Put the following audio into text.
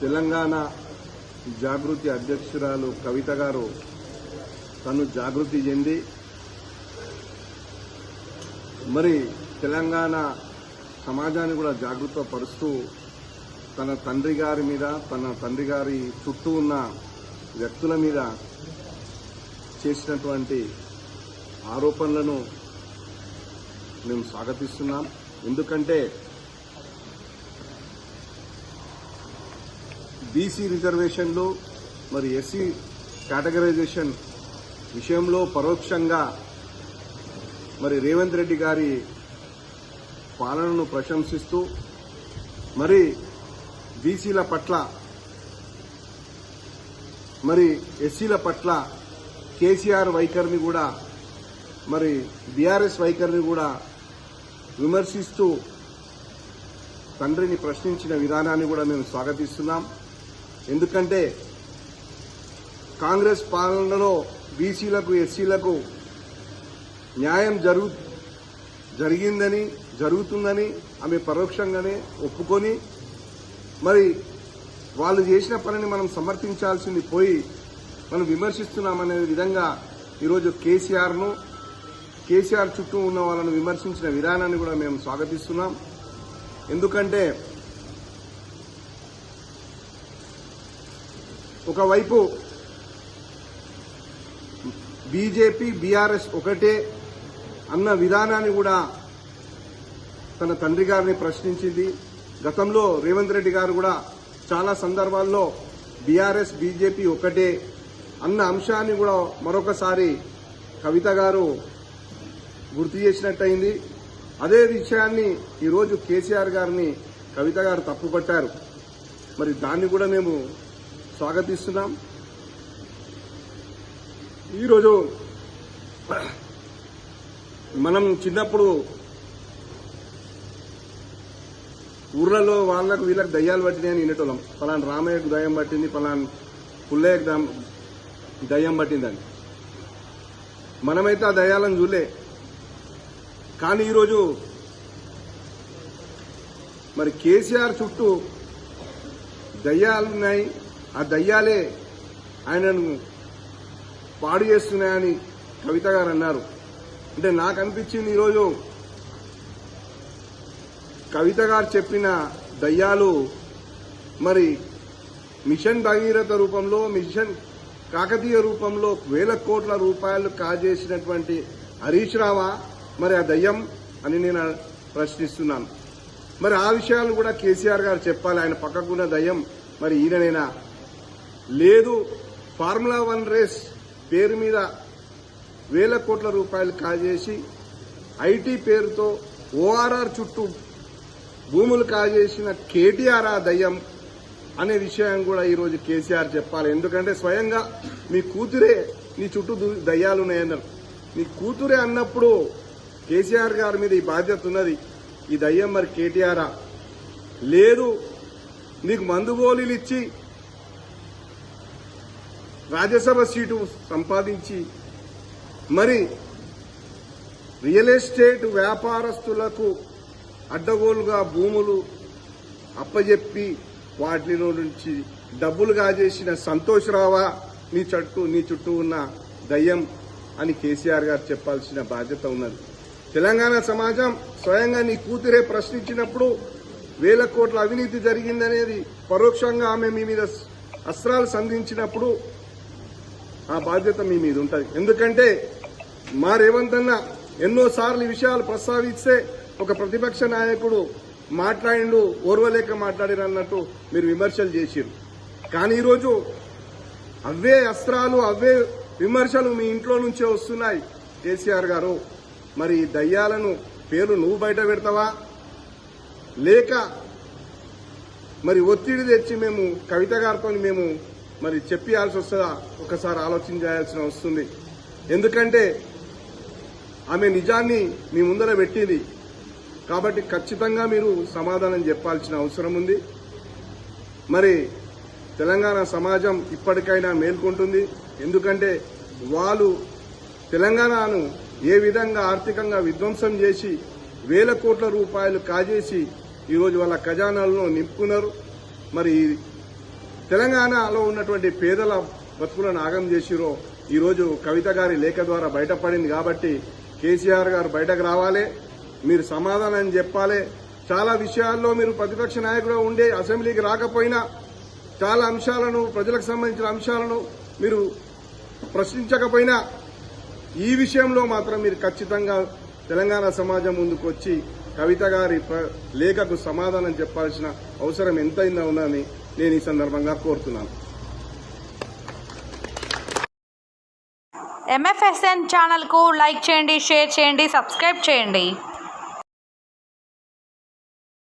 తెలంగాణ జాగృతి అధ్యక్షురాలు కవిత గారు తను జాగృతి చెంది మరి తెలంగాణ సమాజాన్ని కూడా జాగృత పరుస్తూ తన తండ్రి గారి మీద తన తండ్రి గారి చుట్టూ ఉన్న వ్యక్తుల మీద చేసినటువంటి ఆరోపణలను మేము స్వాగతిస్తున్నాం. ఎందుకంటే బీసీ రిజర్వేషన్లు మరి ఎస్సీ కేటగరైజేషన్ విషయంలో పరోక్షంగా మరి రేవంత్ రెడ్డి గారి పాలనను ప్రశంసిస్తూ మరి బీసీల పట్ల మరి ఎస్సీల పట్ల కేసీఆర్ వైఖరిని కూడా మరి బీఆర్ఎస్ వైఖరిని కూడా విమర్శిస్తూ తండ్రిని ప్రశ్నించిన విధానాన్ని కూడా మేము స్వాగతిస్తున్నాం. ఎందుకంటే కాంగ్రెస్ పాలనలో బీసీలకు ఎస్సీలకు న్యాయం జరుగు జరిగిందని జరుగుతుందని ఆమె పరోక్షంగానే ఒప్పుకొని మరి వాళ్ళు చేసిన పనిని మనం సమర్థించాల్సింది పోయి మనం విమర్శిస్తున్నామనే విధంగా ఈరోజు కేసీఆర్ను కేసీఆర్ చుట్టూ ఉన్న వాళ్ళను విమర్శించిన విధానాన్ని కూడా మేము స్వాగతిస్తున్నాం. ఎందుకంటే ఒకవైపు బీజేపీ బీఆర్ఎస్ ఒకటే అన్న విధానాన్ని కూడా తన తండ్రి గారిని ప్రశ్నించింది. గతంలో రేవంత్ రెడ్డి గారు కూడా చాలా సందర్భాల్లో బీఆర్ఎస్ బీజేపీ ఒకటే అన్న అంశాన్ని కూడా మరొకసారి కవిత గారు గుర్తు చేసినట్టయింది. అదే విషయాన్ని ఈరోజు కేసీఆర్ గారిని కవిత గారు తప్పుపట్టారు. మరి దాన్ని కూడా మేము స్వాగతిస్తున్నాం. ఈరోజు మనం చిన్నప్పుడు ఊర్లలో వాళ్ళకు వీళ్ళకి దయ్యాలు పట్టినాయని వినేటోళ్ళం. పలాన్ రామయ్యకు దయ్యం పట్టింది పలాన్ పుల్లయ్యకు దయ్యం పట్టిందని. మనమైతే ఆ దయ్యాలను చూలే కానీ ఈరోజు మరి కేసీఆర్ చుట్టూ దయ్యాలున్నాయి ఆ దయ్యాలే ఆయనను పాడు చేస్తున్నాయని కవిత గారు అన్నారు. అంటే నాకు అనిపించింది ఈరోజు కవిత గారు చెప్పిన దయ్యాలు మరి మిషన్ భగీరథ రూపంలో మిషన్ కాకతీయ రూపంలో వేల కోట్ల రూపాయలు కాజేసినటువంటి హరీష్ రావా మరి ఆ దయ్యం అని నేను ప్రశ్నిస్తున్నాను. మరి ఆ విషయాలు కూడా కేసీఆర్ గారు చెప్పాలి. ఆయన పక్కకున్న దయ్యం మరి ఈయననైనా? లేదు ఫార్ములా వన్ రేస్ పేరు మీద వేల కోట్ల రూపాయలు కాజేసి ఐటీ పేరుతో ఓఆర్ఆర్ చుట్టూ భూములు కాజేసిన కేటీఆర్ ఆ దయ్యం అనే విషయం కూడా ఈరోజు కేసీఆర్ చెప్పాలి. ఎందుకంటే స్వయంగా మీ కూతురే నీ చుట్టూ దు- దయ్యాలున్నాయన్నారు నీ కూతురే అన్నప్పుడు కేసీఆర్ గారి మీద ఈ బాధ్యత ఉన్నది. ఈ దయ్యం మరి కేటీఆరా? లేదు నీకు మందు గోళీలు ఇచ్చి రాజ్యసభ సీటు సంపాదించి మరి రియల్ ఎస్టేట్ వ్యాపారస్తులకు అడ్డగోలుగా భూములు అప్పజెప్పి వాటిలో నుంచి డబ్బులు కాజేసిన సంతోష్ రావా నీ చుట్టూ నీ చుట్టూ ఉన్న దయ్యం అని కేసీఆర్ గారు చెప్పాల్సిన బాధ్యత ఉన్నది. తెలంగాణ సమాజం స్వయంగా నీ కూతురే ప్రశ్నించినప్పుడు వేల కోట్ల అవినీతి జరిగిందనేది పరోక్షంగా ఆమె మీ మీద అస్త్రాలు సంధించినప్పుడు ఆ బాధ్యత మీ మీద ఉంటుంది. ఎందుకంటే మా రేవంత్ అన్న ఎన్నోసార్లు ఈ విషయాలు ప్రస్తావిస్తే ఒక ప్రతిపక్ష నాయకుడు మాట్లాడిండు ఓర్వలేక మాట్లాడిరు అన్నట్టు మీరు విమర్శలు చేసిరు. కానీ ఈరోజు అవే అస్త్రాలు అవే విమర్శలు మీ ఇంట్లో నుంచే వస్తున్నాయి. కేసీఆర్ గారు మరి దయ్యాలను పేరు నువ్వు బయట పెడతావా? లేక మరి ఒత్తిడి తెచ్చి మేము కవిత గారితో మేము మరి చెప్పియాల్సి వస్తుందా? ఒకసారి ఆలోచన చేయాల్సిన వస్తుంది. ఎందుకంటే ఆమె నిజాన్ని మీ ముందర పెట్టింది. కాబట్టి ఖచ్చితంగా మీరు సమాధానం చెప్పాల్సిన అవసరం ఉంది. మరి తెలంగాణ సమాజం ఇప్పటికైనా మేల్కొంటుంది. ఎందుకంటే వాళ్ళు తెలంగాణను ఏ విధంగా ఆర్థికంగా విధ్వంసం చేసి వేల కోట్ల రూపాయలు కాజేసి ఈరోజు వాళ్ళ ఖజానాలను నింపుకున్నారు. మరి తెలంగాణలో ఉన్నటువంటి పేదల బతుకులను ఆగం చేసిరో ఈరోజు కవిత గారి లేఖ ద్వారా బయటపడింది కాబట్టి కేసీఆర్ గారు బయటకు రావాలి మీరు సమాధానం చెప్పాలి. చాలా విషయాల్లో మీరు ప్రతిపక్ష నాయకుడు ఉండే అసెంబ్లీకి రాకపోయినా చాలా అంశాలను ప్రజలకు సంబంధించిన అంశాలను మీరు ప్రశ్నించకపోయినా ఈ విషయంలో మాత్రం మీరు ఖచ్చితంగా తెలంగాణ సమాజం ముందుకు వచ్చి కవిత గారి లేఖకు సమాధానం చెప్పాల్సిన అవసరం ఎంతైందా ఉందని నేను ఈ సందర్భంగా కోరుతున్నాను. ఎంఎఫ్ఎస్ఎన్ ఛానల్కు లైక్ చేయండి షేర్ చేయండి సబ్స్క్రైబ్ చేయండి.